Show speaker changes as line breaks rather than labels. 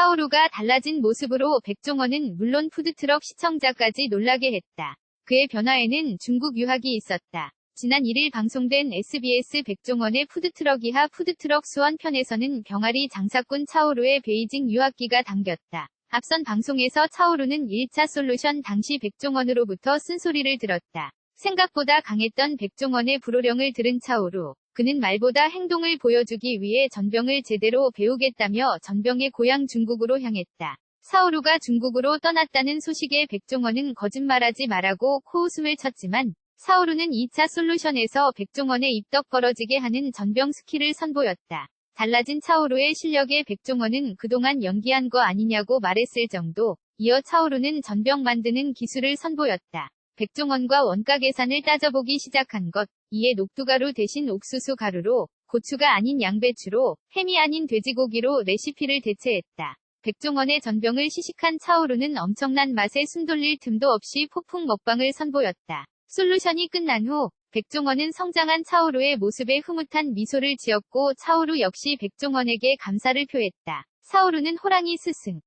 차오루가 달라진 모습으로 백종원은 물론 푸드트럭 시청자까지 놀라게 했다. 그의 변화에는 중국 유학이 있었다. 지난 1일 방송된 SBS 백종원의 푸드트럭 이하 푸드트럭 수원 편에서는 병아리 장사꾼 차오루의 베이징 유학기가 담겼다. 앞선 방송에서 차오루는 1차 솔루션 당시 백종원으로부터 쓴소리를 들었다. 생각보다 강했던 백종원의 불호령을 들은 차오루. 그는 말보다 행동을 보여주기 위해 전병을 제대로 배우겠다며 전병의 고향 중국으로 향했다. 사오루가 중국으로 떠났다는 소식에 백종원은 거짓말하지 말라고 코웃음을 쳤지만 사오루는 2차 솔루션에서 백종원의 입덕 벌어지게 하는 전병 스킬을 선보였다. 달라진 차오루의 실력에 백종원은 그동안 연기한 거 아니냐고 말했을 정도. 이어 차오루는 전병 만드는 기술을 선보였다. 백종원과 원가 계산을 따져보기 시작한 것. 이에 녹두가루 대신 옥수수 가루로, 고추가 아닌 양배추로, 햄이 아닌 돼지고기로 레시피를 대체했다. 백종원의 전병을 시식한 차오루는 엄청난 맛에 숨 돌릴 틈도 없이 폭풍 먹방을 선보였다. 솔루션이 끝난 후, 백종원은 성장한 차오루의 모습에 흐뭇한 미소를 지었고 차오루 역시 백종원에게 감사를 표했다. 차오루는 호랑이 스승,